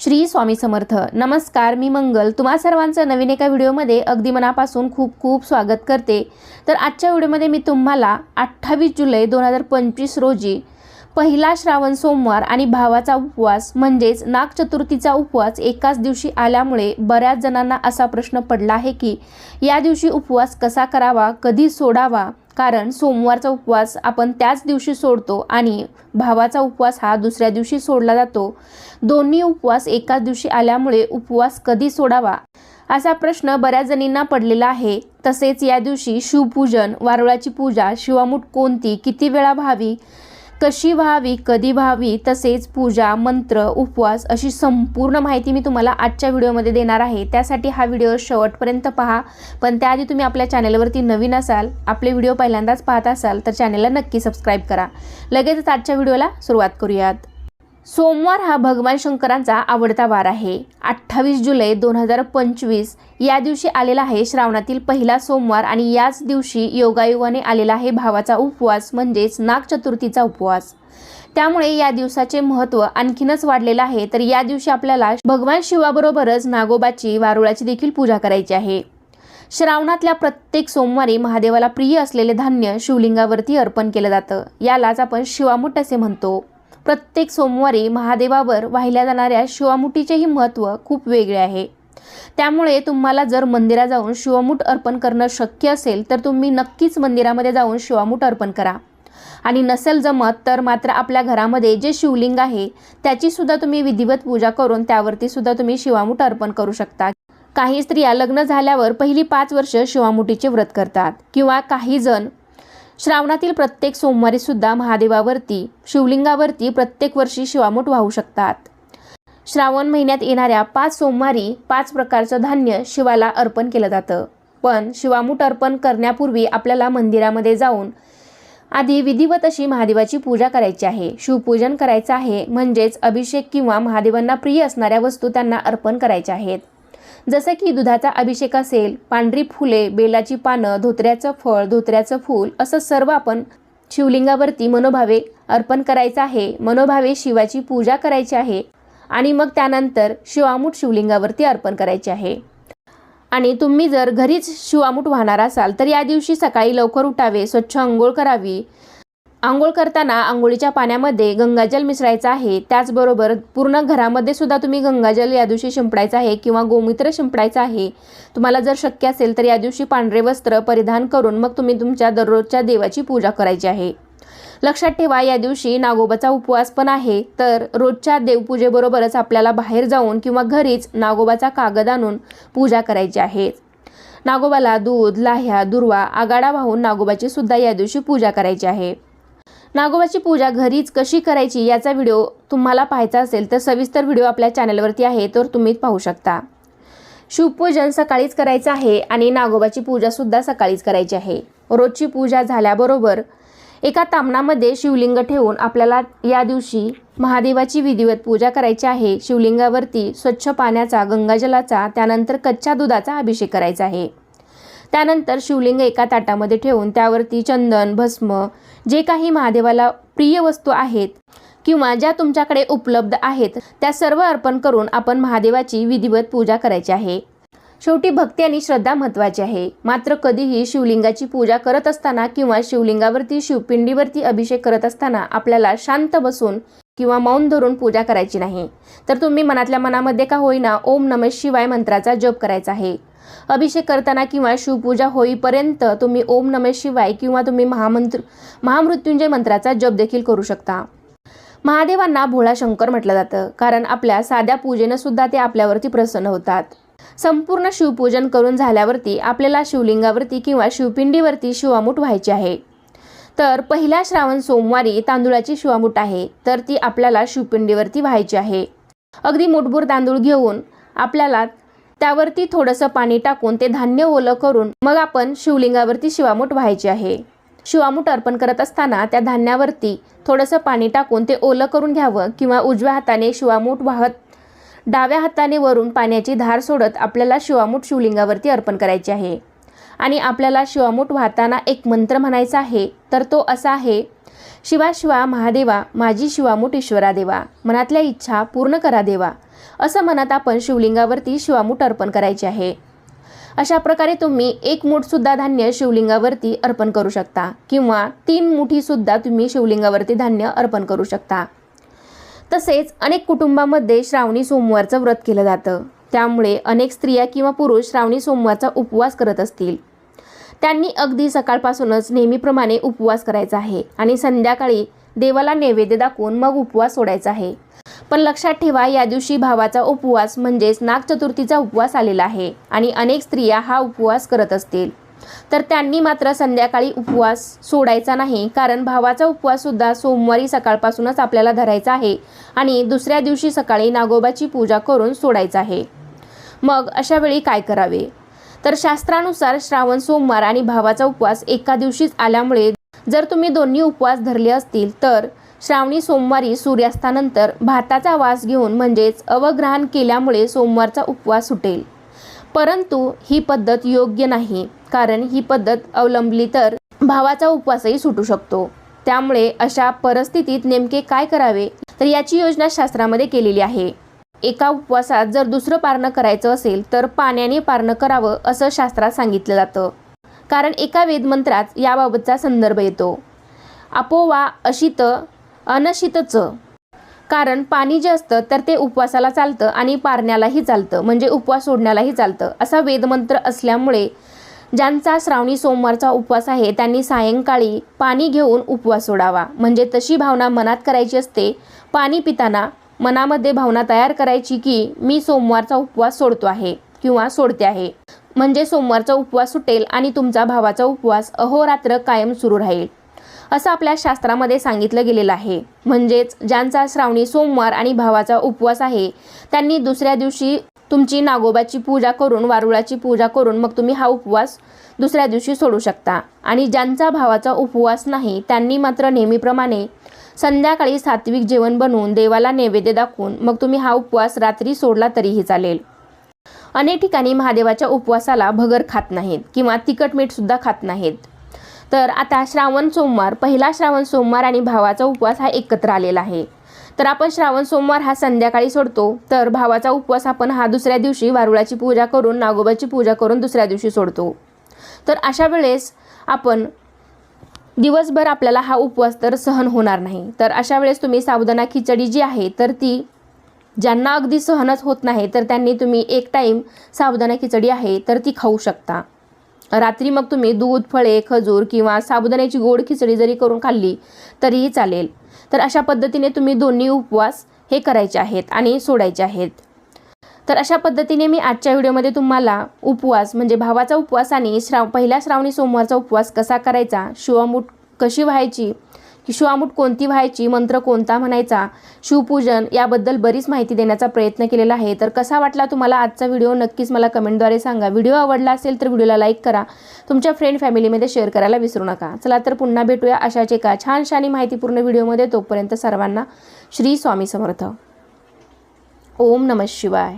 श्री स्वामी समर्थ. नमस्कार मी मंगल. तुम्हा सर्वांचं नवीन एका व्हिडिओमध्ये अगदी मनापासून खूप खूप स्वागत करते. तर आजच्या व्हिडिओमध्ये मी तुम्हाला अठ्ठावीस जुलै दोन हजार पंचवीस रोजी पहिला श्रावण सोमवार आणि भावाचा उपवास म्हणजेच नाग चतुर्थीचा उपवास एकाच दिवशी आल्यामुळे बऱ्याच जणांना असा प्रश्न पडला आहे की या दिवशी उपवास कसा करावा कधी सोडावा कारण सोमवारचा उपवास आपण त्याच दिवशी सोडतो आणि भावाचा उपवास हा दुसऱ्या दिवशी सोडला जातो. दोन्ही उपवास एकाच दिवशी आल्यामुळे उपवास कधी सोडावा असा प्रश्न बऱ्याच जणींना पडलेला आहे. तसेच या दिवशी शिवपूजन वारुळाची पूजा शिवामूठ कोणती किती वेळा व्हावी कशी व्हावी कधी व्हावी तसेच पूजा मंत्र उपवास अशी संपूर्ण माहिती मी तुम्हाला आजच्या व्हिडिओमध्ये देणार आहे. त्यासाठी हा व्हिडिओ शेवटपर्यंत पहा. पण त्याआधी तुम्ही आपल्या चॅनलवरती नवीन असाल आपले व्हिडिओ पहिल्यांदाच पाहत असाल तर चॅनलला नक्की सबस्क्राईब करा. लगेचच आजच्या व्हिडिओला सुरुवात करूयात. सोमवार हा भगवान शंकरांचा आवडता वार आहे. अठ्ठावीस जुलै दोन हजार पंचवीस या दिवशी आलेला आहे श्रावणातील पहिला सोमवार आणि याच दिवशी योगायोगाने आलेला आहे भावाचा उपवास म्हणजेच नाग चतुर्थीचा उपवास. त्यामुळे या दिवसाचे महत्त्व आणखीनच वाढलेलं आहे. तर या दिवशी आपल्याला भगवान शिवाबरोबरच नागोबाची वारुळाची देखील पूजा करायची आहे. श्रावणातल्या प्रत्येक सोमवारी महादेवाला प्रिय असलेले धान्य शिवलिंगावरती अर्पण केलं जातं. यालाच आपण शिवामुठ असे म्हणतो. प्रत्येक सोमवारी महादेवावर वाहिल्या जाणाऱ्या शिवामुठीचेही महत्त्व खूप वेगळे आहे. त्यामुळे तुम्हाला जर मंदिरात जाऊन शिवमूठ अर्पण करणं शक्य असेल तर तुम्ही नक्कीच मंदिरामध्ये जाऊन शिवामूठ अर्पण करा. आणि नसेल जमत तर मात्र आपल्या घरामध्ये जे शिवलिंग आहे त्याची सुद्धा तुम्ही विधिवत पूजा करून त्यावरती सुद्धा तुम्ही शिवामूठ अर्पण करू शकता. काही स्त्रिया लग्न झाल्यावर पहिली पाच वर्ष शिवामुठीचे व्रत करतात किंवा काही जण श्रावणातील प्रत्येक सोमवारी सुद्धा महादेवावरती शिवलिंगावरती प्रत्येक वर्षी शिवामूठ वाहू शकतात. श्रावण महिन्यात येणाऱ्या पाच सोमवारी पाच प्रकारचं धान्य शिवाला अर्पण केलं जातं. पण शिवामूठ अर्पण करण्यापूर्वी आपल्याला मंदिरामध्ये जाऊन आधी विधिवत अशी महादेवाची पूजा करायची आहे. शिवपूजन करायचं आहे म्हणजेच अभिषेक किंवा महादेवांना प्रिय असणाऱ्या वस्तू त्यांना अर्पण करायच्या आहेत. जसं की दुधाचा अभिषेक असेल पांढरी फुले बेलाची पानं धोत्र्याचं फळ धोत्र्याचं फूल असं सर्व आपण शिवलिंगावरती मनोभावे अर्पण करायचं आहे. मनोभावे शिवाची पूजा करायची आहे आणि मग त्यानंतर शिवामूठ शिवलिंगावरती अर्पण करायचे आहे. आणि तुम्ही जर घरीच शिवामूठ वाहणार असाल तर या दिवशी सकाळी लवकर उठावे स्वच्छ अंघोळ करावी. आंघोळ करताना आंघोळीच्या पाण्यामध्ये गंगाजल मिसळायचं आहे. त्याचबरोबर पूर्ण घरामध्ये सुद्धा तुम्ही गंगाजल या दिवशी शिंपडायचं आहे किंवा गोमूत्र शिंपडायचं आहे. तुम्हाला जर शक्य असेल तर या दिवशी पांढरे वस्त्र परिधान करून मग तुम्ही तुमच्या दररोजच्या देवाची पूजा करायची आहे. लक्षात ठेवा या दिवशी नागोबाचा उपवास पण आहे. तर रोजच्या देवपूजेबरोबरच आपल्याला बाहेर जाऊन किंवा घरीच नागोबाचा कागद आणून पूजा करायची आहे. नागोबाला दूध लाह्या दुर्वा आगाडा वाहून नागोबाची सुद्धा या दिवशी पूजा करायची आहे. नागोबाची पूजा घरीच कशी करायची याचा व्हिडिओ तुम्हाला पाहायचा असेल तर सविस्तर व्हिडिओ आपल्या चॅनलवरती आहे तर तुम्ही पाहू शकता. शिवपूजन सकाळीच करायचं आहे आणि नागोबाची पूजासुद्धा सकाळीच करायची आहे. रोजची पूजा झाल्याबरोबर एका तामणामध्ये शिवलिंग ठेवून आपल्याला या दिवशी महादेवाची विधिवत पूजा करायची आहे. शिवलिंगावरती स्वच्छ पाण्याचा गंगाजलाचा त्यानंतर कच्च्या दुधाचा अभिषेक करायचा आहे. त्यानंतर शिवलिंग एका ताटामध्ये ठेवून त्यावरती चंदन भस्म जे काही महादेवाला प्रिय वस्तू आहेत किंवा ज्या तुमच्याकडे उपलब्ध आहेत त्या सर्व अर्पण करून आपण महादेवाची विधिवत पूजा करायची आहे. शेवटी भक्ती आणि श्रद्धा महत्त्वाची आहे. मात्र कधीही शिवलिंगाची पूजा करत असताना किंवा शिवलिंगावरती शिवपिंडीवरती अभिषेक करत असताना आपल्याला शांत बसून किंवा मौन धरून पूजा करायची नाही. तर तुम्ही मनातल्या मनामध्ये का होईना ओम नम शिवाय मंत्राचा जप करायचा आहे. अभिषेक करताना किंवा शिवपूजा होईपर्यंत तुम्ही ओम नम शिवाय किंवा तुम्ही महामंत्र महामृत्युंजय मंत्राचा जप देखील करू शकता. महादेवांना भोळा शंकर म्हटलं जातं कारण आपल्या साध्या पूजेनं सुद्धा ते आपल्यावरती प्रसन्न होतात. संपूर्ण शिवपूजन करून झाल्यावरती आपल्याला शिवलिंगावरती किंवा शिवपिंडीवरती शिवामूठ व्हायची आहे. तर पहिल्या श्रावण सोमवारी तांदूळाची शिवामूठ आहे तर ती आपल्याला शिवपिंडीवरती व्हायची आहे. अगदी मुठभूर तांदूळ घेऊन आपल्याला त्यावरती थोडंसं पाणी टाकून ते धान्य ओलं करून मग आपण शिवलिंगावरती शिवामूठ व्हायची आहे. शिवामूठ अर्पण करत असताना त्या धान्यावरती थोडंसं पाणी टाकून ते ओलं करून घ्यावं किंवा उजव्या हाताने शिवामूठ वाहत डाव्या हाताने वरून पाण्याची धार सोडत आपल्याला शिवामूठ शिवलिंगावरती अर्पण करायची आहे. आणि आपल्याला शिवामूठ वाहताना एक मंत्र म्हणायचा आहे तर तो असा आहे शिवा शिवा महादेवा माझी शिवामूठ ईश्वरा देवा मनातल्या इच्छा पूर्ण करा देवा असं म्हणत आपण शिवलिंगावरती शिवामूठ अर्पण करायचे आहे. अशा प्रकारे तुम्ही एक मुठसुद्धा धान्य शिवलिंगावरती अर्पण करू शकता किंवा तीन मुठीसुद्धा तुम्ही शिवलिंगावरती धान्य अर्पण करू शकता. तसेच अनेक कुटुंबामध्ये श्रावणी सोमवारचं व्रत केलं जातं. त्यामुळे अनेक स्त्रिया किंवा पुरुष श्रावणी सोमवारचा उपवास करत असतील. त्यांनी अगदी सकाळपासूनच नेहमीप्रमाणे उपवास करायचा आहे आणि संध्याकाळी देवाला नैवेद्य दाखवून मग उपवास सोडायचा आहे. पण लक्षात ठेवा या दिवशी भावाचा उपवास म्हणजेच नागचतुर्थीचा उपवास आलेला आहे आणि अनेक स्त्रिया हा उपवास करत असतील. तर त्यांनी मात्र संध्याकाळी उपवास सोडायचा नाही कारण भावाचा उपवाससुद्धा सोमवारी सकाळपासूनच आपल्याला धरायचा आहे आणि दुसऱ्या दिवशी सकाळी नागोबाची पूजा करून सोडायचा आहे. मग अशा वेळी काय करावे? तर शास्त्रानुसार श्रावण सोमवार आणि भावाचा उपवास एका दिवशीच आल्यामुळे जर तुम्ही दोन्ही उपवास धरले असतील तर श्रावणी सोमवारी सूर्यास्तानंतर भाताचा वास घेऊन म्हणजेच अवग्रहण केल्यामुळे सोमवारचा उपवास सुटेल. परंतु ही पद्धत योग्य नाही कारण ही पद्धत अवलंबली तर भावाचा उपवासही सुटू शकतो. त्यामुळे अशा परिस्थितीत नेमके काय करावे तर याची योजना शास्त्रामध्ये केलेली आहे. एका उपवासात जर दुसरं पारणं करायचं असेल तर पाण्याने पारणं करावं असं शास्त्रात सांगितलं जातं. कारण एका वेदमंत्रात याबाबतचा संदर्भ येतो. आपोवा अशित अनशितच. कारण पाणी जे असतं तर ते उपवासाला चालतं आणि पारण्यालाही चालतं. म्हणजे उपवास सोडण्यालाही चालतं. असा वेदमंत्र असल्यामुळे ज्यांचा श्रावणी सोमवारचा उपवास आहे त्यांनी सायंकाळी पाणी घेऊन उपवास सोडावा. म्हणजे तशी भावना मनात करायची असते पाणी पिताना मनामध्ये भावना तयार करायची की मी सोमवारचा उपवास सोडतो आहे किंवा सोडते आहे. म्हणजे सोमवारचा उपवास सुटेल आणि तुमचा भावाचा उपवास अहोरात्र कायम सुरू राहील. असं आपल्या शास्त्रामध्ये सांगितलं गेलेलं आहे. म्हणजेच ज्यांचा श्रावणी सोमवार आणि भावाचा उपवास आहे त्यांनी दुसऱ्या दिवशी तुमची नागोबाची पूजा करून वारुळाची पूजा करून मग तुम्ही हा उपवास दुसऱ्या दिवशी सोडू शकता. आणि ज्यांचा भावाचा उपवास नाही त्यांनी मात्र नेहमीप्रमाणे संध्याकाळी सात्विक जेवण बनवून देवाला नैवेद्य दाखवून मग तुम्ही हा उपवास रात्री सोडला तरीही चालेल. अनेक ठिकाणी महादेवाच्या उपवासाला भगर खात नाहीत किंवा तिखट मीठसुद्धा खात नाहीत. तर आता श्रावण सोमवार पहिला श्रावण सोमवार आणि भावाचा उपवास हा एकत्र आलेला आहे. तर आपण श्रावण सोमवार हा संध्याकाळी सोडतो. तर भावाचा उपवास आपण हा दुसऱ्या दिवशी वारुळाची पूजा करून नागोबाची पूजा करून दुसऱ्या दिवशी सोडतो. तर अशा वेळेस आपण दिवसभर आपल्याला हा उपवास तर सहन होणार नाही. तर अशा वेळेस तुम्ही साबुदाणा खिचडी जी आहे तर ती ज्यांना अगदी सहनच होत नाही तर त्यांनी तुम्ही एक टाईम साबुदाणा खिचडी आहे तर ती खाऊ शकता. रात्री मग तुम्ही दूध फळे खजूर किंवा साबुदाण्याची गोड खिचडी जरी करून खाल्ली तरीही चालेल. तर अशा पद्धतीने तुम्ही दोन्ही उपवास हे करायचे आहेत आणि सोडायचे आहेत. तर अशा पद्धतीने मी आजच्या व्हिडिओमध्ये तुम्हाला उपवास म्हणजे भावाचा उपवास आणि श्राव पहिल्या श्रावणी सोमवारचा उपवास कसा करायचा शिवामूठ कशी व्हायची की शिवामूठ कोणती व्हायची मंत्र कोणता म्हणायचा शिवपूजन याबद्दल बरीच माहिती देण्याचा प्रयत्न केलेला आहे. तर कसा वाटला तुम्हाला आजचा व्हिडिओ? नक्कीच मला कमेंटद्वारे सांगा. व्हिडिओ आवडला असेल तर व्हिडिओला लाईक करा. तुमच्या फ्रेंड फॅमिलीमध्ये शेअर करायला विसरू नका. चला तर पुन्हा भेटूया अशाच एका छानशा आणि माहितीपूर्ण व्हिडिओमध्ये. तोपर्यंत सर्वांना श्री स्वामी समर्थ. ओम नम शिवाय.